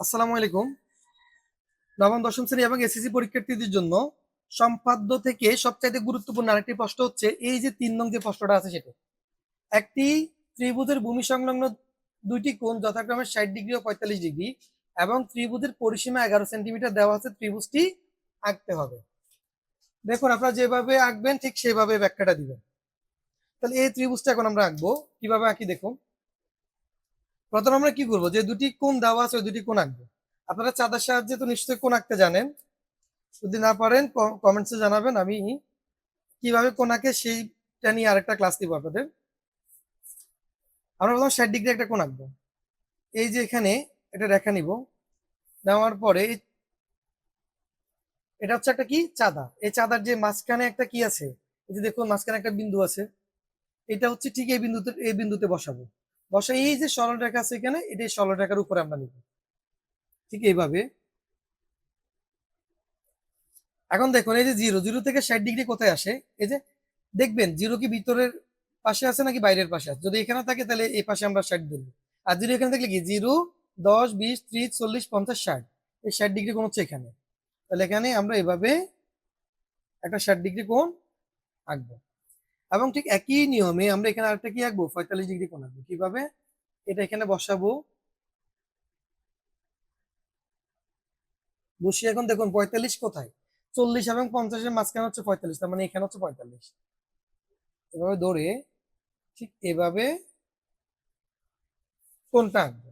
আসসালামু আলাইকুম। নবম, দশম শ্রেণি এবং এসএসসি পরীক্ষার্থীদের জন্য সম্পাদ্য থেকে সবচাইতে গুরুত্বপূর্ণ আরেকটি প্রশ্ন হচ্ছে, এই যে তিন নং যে প্রশ্নটা আছে সেটা। একটি ত্রিভুজের ভূমি সংলগ্ন দুইটি কোণ যথাক্রমে ষাট ডিগ্রি ও পঁয়তাল্লিশ ডিগ্রি এবং ত্রিভুজের পরিসীমা এগারো সেন্টিমিটার দেওয়া আছে, ত্রিভুজটি আঁকতে হবে। দেখুন, আপনারা যেভাবে আঁকবেন ঠিক সেভাবে ব্যাখ্যাটা দিবেন। তাহলে এই ত্রিভুজটা এখন আমরা আঁকবো। কীভাবে আঁকি দেখুন। প্রথমে আমরা কি করব? যে দুটি কোন দেওয়া আছে, ওই দুটি কোন আঁকবো। আপনারা চাঁদার সাহায্যে তো নিশ্চয়ই কোন আঁকতে জানেন। যদি না পারেন কমেন্টসে জানাবেন, আমি কীভাবে কোন আঁকে সেইটা নিয়ে আরেকটা ক্লাস দিব আপনাদের। আমরা প্রথম ষাট ডিগ্রি একটা কোন আঁকবো। এই যে এখানে এটা রেখা নিব। নেওয়ার পরে এটা হচ্ছে একটা কি? চাঁদা। এই চাঁদার যে মাঝখানে একটা কি আছে? এই যে দেখুন, মাঝখানে একটা বিন্দু আছে। এটা হচ্ছে ঠিক এই বিন্দুতে এই বিন্দুতে বসাবো। বসা, এই যে সরল রেখা আছে এখানে এটা সরল রেখার উপরে আমরা নিব। ঠিক এইভাবে। এখন দেখুন, এই যে জিরো জিরো থেকে ষাট ডিগ্রি কোথায় আসে? এই যে দেখবেন, জিরো কি ভিতরের পাশে আছে নাকি বাইরের পাশে আছে? যদি এখানে থাকে, তাহলে এই পাশে আমরা ষাট ধরবো। আর জিরো এখানে থাকলে কি? জিরো, দশ, বিশ, ত্রিশ, চল্লিশ, পঞ্চাশ, ষাট। এই ষাট ডিগ্রি কোণ হচ্ছে এখানে। তাহলে এখানে আমরা এভাবে একটা ষাট ডিগ্রি কোণ আঁকবো। এবং ঠিক একই নিয়মে আমরা এখানে আরেকটা কি আঁকবো? পঁয়তাল্লিশ ডিগ্রি কোণ আঁকবো। কীভাবে? এটা এখানে বসাবো। বসিয়ে এখন দেখুন, পঁয়তাল্লিশ কোথায়? চল্লিশ এবং পঞ্চাশের মাঝখানে হচ্ছে পঁয়তাল্লিশ, তার মানে এখানে হচ্ছে পঁয়তাল্লিশ। এভাবে ধরে ঠিক এভাবে কোনটা আঁকবো।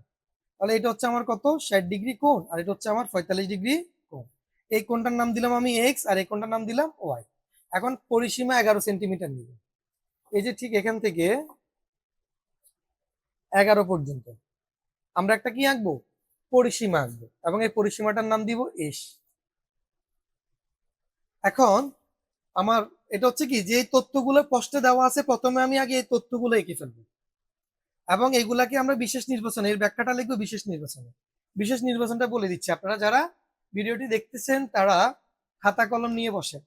তাহলে এটা হচ্ছে আমার কত? ষাট ডিগ্রি কোণ, আর এটা হচ্ছে আমার পঁয়তাল্লিশ ডিগ্রি কোণ। এই কোণটার নাম দিলাম আমি এক্স, আর এই কোণটার নাম দিলাম ওয়াই। এখন পরিসীমা এগারো সেন্টিমিটার নিব। এই যে ঠিক এখান থেকে এগারো পর্যন্ত, আমরা একটা কি আঁকবো? পরিসীমা আঁকবো, এবং এই পরিসীমাটার নাম দিব এস। এখন আমার, এটা হচ্ছে কি, যে তথ্যগুলো পোস্টে দেওয়া আছে, প্রথমে আমি আগে এই তথ্যগুলো এঁকে ফেলব। এবং এইগুলাকে আমরা বিশেষ নির্বাচনে, এর ব্যাখ্যাটা লিখব বিশেষ নির্বাচনে। বিশেষ নির্বাচনটা বলে দিচ্ছি আপনারা, যারা ভিডিওটি দেখতেছেন, তারা খাতা কলম নিয়ে বসেন।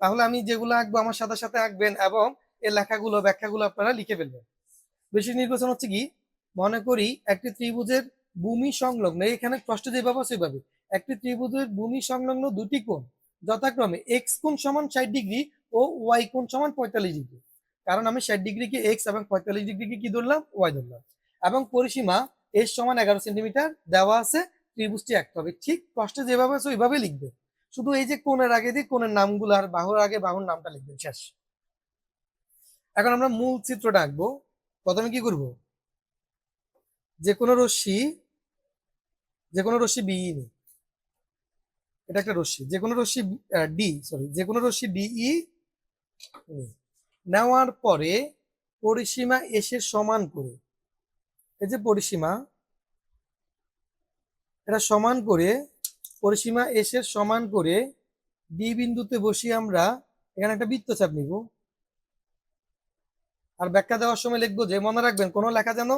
তাহলে আমি যেগুলো আঁকবো, আমার সাথে সাথে আঁকবেন, এবং এই লেখাগুলো, ব্যাখ্যাগুলো আপনারা লিখে ফেলবেন। বেশি নির্বাচন হচ্ছে কি? মনে করি একটি ত্রিভুজের ভূমি সংলগ্ন এখানে কষ্ট যেভাবে আছে একটি ত্রিভুজের ভূমি সংলগ্ন দুটি কোণ, যথাক্রমে এক্স কোণ সমান ষাট ডিগ্রি ও ওয়াই কোণ সমান পঁয়তাল্লিশ ডিগ্রি। কারণ আমি ষাট ডিগ্রিকে এক্স এবং পঁয়তাল্লিশ ডিগ্রিকে কি ধরলাম? ওয়াই ধরলাম। এবং পরিসীমা এর সমান এগারো সেন্টিমিটার দেওয়া আছে ত্রিভুজটি আঁকতে হবে ঠিক কষ্টে যেভাবে আছে ওইভাবে লিখবে শুধু এই যে কোণের আগে দিয়ে কোণের নামগুলো আর বাহুর আগে বাহুর নামটা লিখবেন, শেষ। এখন আমরা মূল চিত্রটা আঁকবো প্রথমে কি করব? যে কোনো রশ্মি যে কোনো রশ্মি বি নি এটা একটা রশ্মি। যে কোনো রশ্মি ডি সরি যে কোনো রশ্মি ডিই নেওয়ার পরে পরিসীমা এসে সমান করে, এই যে পরিসীমা, এটা সমান করে, পরিসীমা এসে সমান করে ডি বিন্দুতে বসিয়ে আমরা এখানে একটা বৃত্তচাপ নিব। আর ব্যাখ্যা দেওয়ার সময় লিখব যে, মনে রাখবেন, কোনো লেখা যেন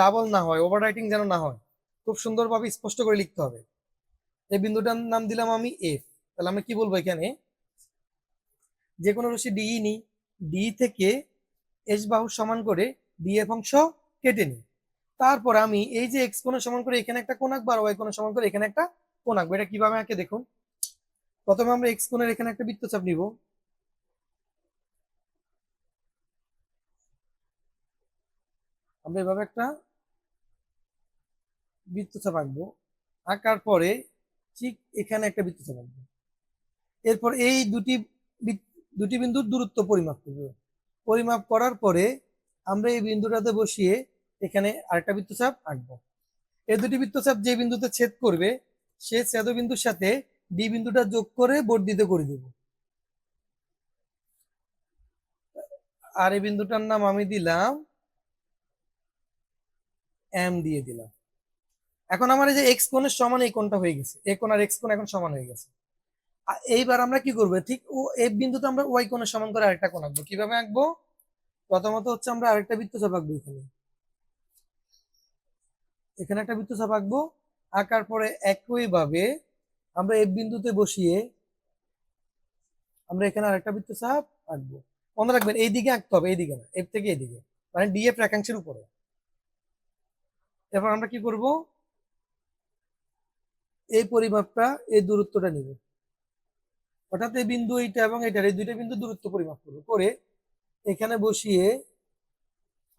ডাবল না হয় ওভার রাইটিং যেন না হয়, খুব সুন্দরভাবে স্পষ্ট করে লিখতে হবে। এই বিন্দুটার নাম দিলাম আমি এফ তাহলে আমি কি বলব এখানে? যে কোনো রশ্মি ডিই নি ডি থেকে এস বাহু সমান করে ডি এফ অংশ কেটে নিই। তারপর আমি এই যে এক্স কোণের সমান করে এখানে একটা কোণ আঁকবো আর ওয়াই কোণের সমান করে এখানে একটা কোণ আঁকবো। এটা কীভাবে আঁকে দেখুন? প্রথমে আমরা এক্স কোণের এখানে একটা বৃত্তচাপ নিব। আমরা এভাবে একটা বৃত্তচাপ আঁকবো। আঁকার পরে ঠিক এখানে একটা বৃত্তচাপ আঁকবো। এরপর এই দুটি দুটি বিন্দুর দূরত্ব পরিমাপ করব। পরিমাপ করার পরে আমরা এই বিন্দুটাতে বসিয়ে এখানে আরেকটা বৃত্তচাপ আঁকবো। এই দুটি বৃত্তচাপ যে বিন্দুতে ছেদ করবে, সে ছেদ বিন্দুর সাথে ডি বিন্দুটা যোগ করে বর্ধিত করে দেব। আর এই বিন্দুটার নাম আমি দিলাম এম দিয়ে দিলাম। এখন আমার এই যে এক্স কোণের সমান এই কোণটা হয়ে গেছে। এ কোণ আর এক্স কোণ এখন সমান হয়ে গেছে। এইবার আমরা কি করব? ঠিক ও এই বিন্দুতে আমরা ওয়াই কোণের সমান করে আরেকটা কোণ আঁকবো। কীভাবে আঁকবো? প্রথমত হচ্ছে আমরা আরেকটা বৃত্তচাপ আঁকবো এখানে। এখানে একটা বৃত্তচাপ আঁকবো। আঁকার পরে একই ভাবে আমরা এই বিন্দুতে বসিয়ে আমরা এখানে আরেকটা বৃত্তচাপ আঁকবো। মনে রাখবেন, এইদিকে আঁকতে হবে, এইদিকে না। এর থেকে এইদিকে। মানে ডিএফ রেখাংশের উপরে। এরপর আমরা কি করব? এই পরিমাপটা, এই দূরত্বটা নিব। অর্থাৎ এই বিন্দু এইটা এবং এইটার, এই দুইটা বিন্দু দূরত্ব পরিমাপ করব। করে এখানে বসিয়ে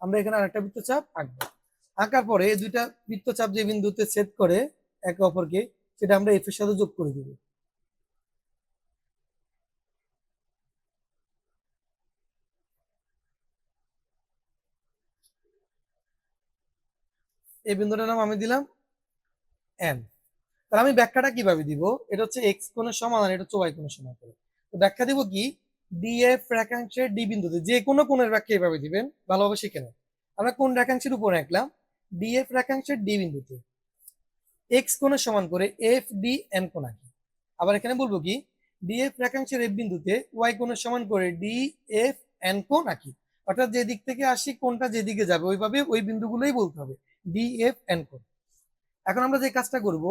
আমরা এখানে আরেকটা বৃত্তচাপ আঁকবো। আঁকার পরে এই দুইটা বৃত্তচাপ যে বিন্দুতে ছেদ করে একে অপরকে, সেটা আমরা এফ এর সাথে যোগ করে দিব। এই বিন্দুটার নাম আমি দিলাম এন তাহলে আমি ব্যাখ্যাটা কীভাবে দিব? এটা হচ্ছে এক্স কোণের সমান আর এটা হচ্ছে ওয়াই সমান। করে তো ব্যাখ্যা দিব কি? ডিএফ রেখাংশের ডি বিন্দুতে যে কোনো কোণের ব্যাখ্যা এভাবে দিবেন, ভালোভাবে শিখে নেন। আমরা কোন রেখাংশের উপর আঁকলাম? ডিএফ রেখাংশের ডি বিন্দুতে। এক্স কোণের সমান করে এফ ডি এন কোণ আঁকি। আবার এখানে বলব কি? ডিএফ রেখাংশের এফ বিন্দুতে ওয়াই কোণের সমান করে ডি এফ এন কোণ আঁকি। অর্থাৎ যে দিক থেকে আসি কোনটা যেদিকে যাবে, ওইভাবে ওই বিন্দুগুলোই বলতে হবে। ডি এফ এন কোণ এখন আমরা যে কাজটা করব,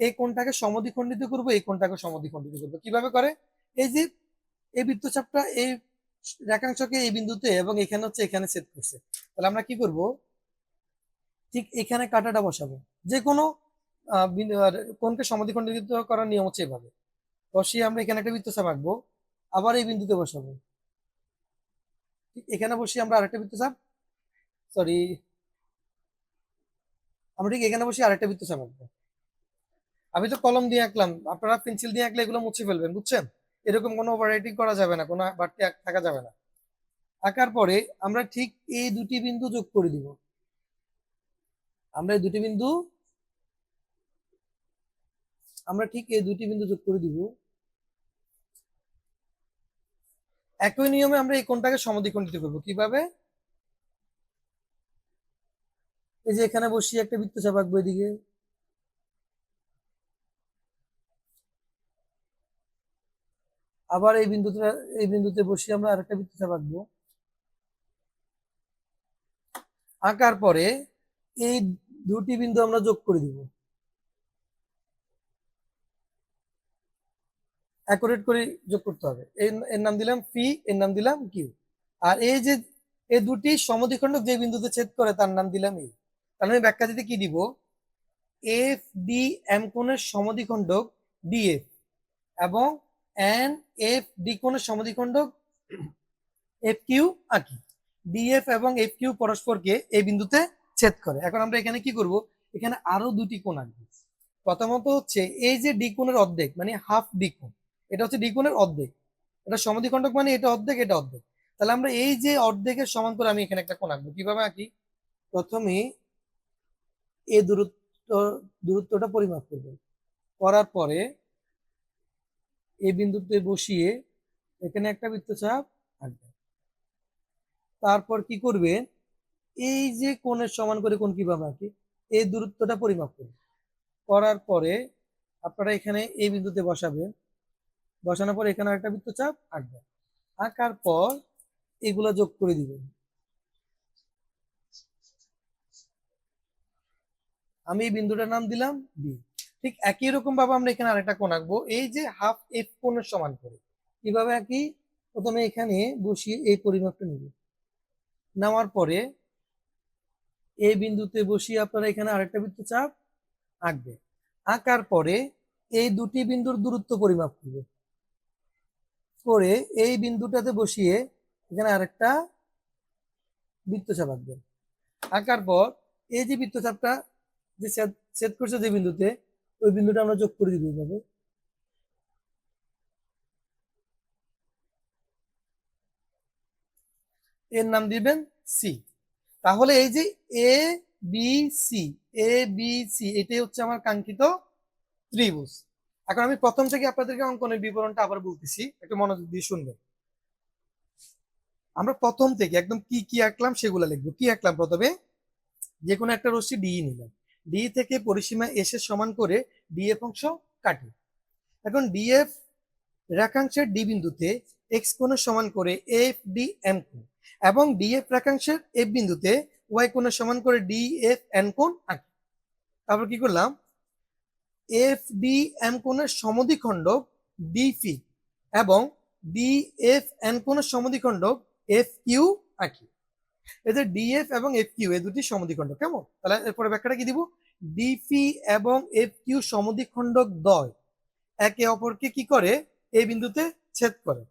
এই কোণটাকে সমদ্বিখণ্ডিত করব, এই কোণটাকে সমদ্বিখণ্ডিত করব। কীভাবে করে? এই যে এই বৃত্তচাপটা এই রেখাংশকে এই বিন্দুতে এবং এখানে হচ্ছে এখানে সেট করছে। তাহলে আমরা কি করব? ঠিক এখানে কাটাটা বসাবো। যে কোনো কোণকে সমদ্বিখণ্ডিত করার নিয়ম হচ্ছে এভাবে। বসিয়ে আমরা এখানে একটা বৃত্তচাপ আঁকবো, আবার এই বিন্দুতে বসাবো। ঠিক এখানে বসিয়ে আমরা আরেকটা বৃত্তচাপ সরি আমরা ঠিক এখানে বসে আরেকটা বৃত্তচাপ আঁকবো আমি তো কলম দিয়ে আঁকলাম, আপনারা পেন্সিল দিয়ে আঁকলে এগুলো মুছে ফেলবেন, বুঝছেন? এরকম কোনো ওভারাইটিং করা যাবে না, কোনো বাড়তি থাকা যাবে না। আঁকার পরে আমরা ঠিক এই দুটি বিন্দু যোগ করে দিব। আমরা এই দুটি বিন্দু, আমরা ঠিক এই দুটি বিন্দু যোগ করে দিব। একই নিয়মে আমরা এই কোণটাকে সমদ্বিখণ্ডিত করব কীভাবে? এই যে এখানে বসিয়ে একটা বৃত্তচাপ আঁকবো এদিকে। আবার এই বিন্দুতে এই বিন্দুতে বসিয়ে আমরা আরেকটা বৃত্তচাপ আঁকবো। আঁকার পরে এই দুটি বিন্দু আমরা যোগ করে দিব। অ্যাকুরেট করে যোগ করতে হবে। এর নাম দিলাম ফি এর নাম দিলাম কিউ আর এই যে, এই দুটি সমদ্বিখণ্ডক যে বিন্দুতে ছেদ করে তার নাম দিলাম এই তাহলে আমি ব্যাখ্যা দিতে কি দিব? এফ ডি এম কোণের সমদ্বিখণ্ডক ডিএফ এবং এন এফ ডি কোণের সমদ্বিখণ্ডক এফ কিউ আঁকি। ডিএফ এবং এফ কিউ পরস্পরকে এই বিন্দুতে ছেদ করে। এখন আমরা এখানে কি করব? এখানে আরও দুটি কোণ আঁকবো। প্রথমত হচ্ছে এই যে ডি কোণের অর্ধেক মানে হাফ ডি কোণ, এটা হচ্ছে ডি কোণের অর্ধেক। এটা সমদ্বিখণ্ডক মানে এটা অর্ধেক এটা অর্ধেক। তাহলে আমরা এই যে অর্ধেকের সমান করে আমি এখানে একটা কোণ আঁকবো। কীভাবে আঁকি? প্রথমে এই দূরত্ব, দূরত্বটা পরিমাপ করবেন। করার পরে এই বিন্দুতে বসিয়ে এখানে একটা বৃত্তচাপ আঁকবেন। তারপর কি করবেন এই যে কোণের সমান করে কোন কীভাবে আঁকি এই দূরত্বটা পরিমাপ করবেন করার পরে আপনারা এখানে এই বিন্দুতে বসাবেন। বসানোর পর এখানে একটা বৃত্তচাপ আঁকবেন। আঁকার পর এগুলা যোগ করে দিবেন। আমি এই বিন্দুটার নাম দিলাম বি ঠিক একই রকম ভাবে আমরা এখানে আরেকটা কোণ আঁকবো। এই যে হাফ এফ কোণের সমান করে কীভাবে আঁকি, প্রথমে এখানে বসিয়ে এই পরিমাপটা নিব। নেওয়ার পরে এই বিন্দুতে বসিয়ে আপনারা এখানে আরেকটা বৃত্তচাপ আঁকবে আঁকার পরে এই দুটি বিন্দুর দূরত্ব পরিমাপ করবে। করে এই বিন্দুটাতে বসিয়ে এখানে আরেকটা বৃত্তচাপ আঁকবেন। আঁকার পর এই যে বৃত্তচাপটা যে সেট করছে যে বিন্দুতে, ওই বিন্দুটা আমরা যোগ করে দিব এইভাবে। এর নাম দিবেন সি তাহলে এই যে A B C A B C এটাই হচ্ছে আমার কাঙ্ক্ষিত ত্রিভুজ। এখন আমি প্রথম থেকে আপনাদেরকে অঙ্কনের বিবরণটা আবার বলতেছি, একটু মনোযোগ দিয়ে শুনবেন। আমরা প্রথম থেকে একদম কি কি আঁকলাম সেগুলো লিখব। কি আঁকলাম প্রথমে? যে কোনো একটা রশ্মি ডি নিলাম। ডি থেকে পরিসীমা এসে সমান করে ডিএফ অংশ কাটি। এখন ডিএফ রেখাংশের ডি বিন্দুতে এক্স কোণের সমান করে এফ ডি এম কোণ এবং ডিএফ রেখাংশের এফ বিন্দুতে ওয়াই কোণের সমান করে ডি এফ এন কোণ আঁকি। তারপর কি করলাম? এফ ডি এম কোণের সমদ্বিখণ্ডক ডিফি এবং ডি এফ এন কোণের সমদ্বিখণ্ডক এফ কিউ আঁকি। এদের ডিএফ এবং এফ কিউ এই দুটি সমদ্বিখণ্ডক, কেমন? তাহলে এরপরে ব্যাখ্যাটা কি দিব? ডিপি এবং এফ কিউ সমদ্বিখণ্ডক দ্বয় একে অপরকে কি করে? এই বিন্দুতে ছেদ করে।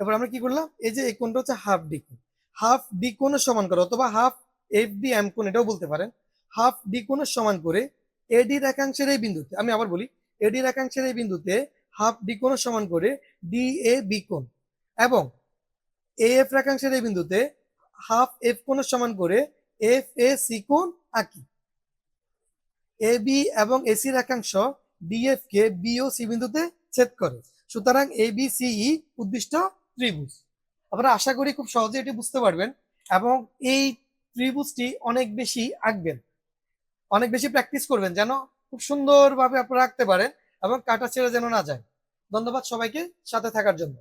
এবার আমরা কি করলাম? এই যে এই কোণটা হচ্ছে হাফ ডি কোণ। হাফ ডি কোণের সমান করে, অথবা হাফ এফ ডি এম কোণ, এটাও বলতে পারেন। হাফ ডি কোণের সমান করে এডি রেখাংশের এই বিন্দুতে, আমি আবার বলি এডি রেখাংশের এই বিন্দুতে হাফ ডি কোণের সমান করে ডি এ বি কোণ। এবং এ এফ রেখাংশের এই বিন্দুতে হাফ এফ কোণের সমান করে এফ এ সি কোণ আঁকি। এ, বি এবং এসি রেখাংশ ডিএফ কে বি ও সি বিন্দুতে ছেদ করে। সুতরাং এ, বি, সি, ই উদ্দিষ্ট ত্রিভুজ। আপনারা আশা করি খুব সহজে এটি বুঝতে পারবেন এবং এই ত্রিভুজটি অনেক বেশি আঁকবেন, অনেক বেশি প্র্যাকটিস করবেন যেন খুব সুন্দরভাবে আপনারা আঁকতে পারেন এবং কাটা ছেড়ে যেন না যায়। ধন্যবাদ সবাইকে সাথে থাকার জন্য।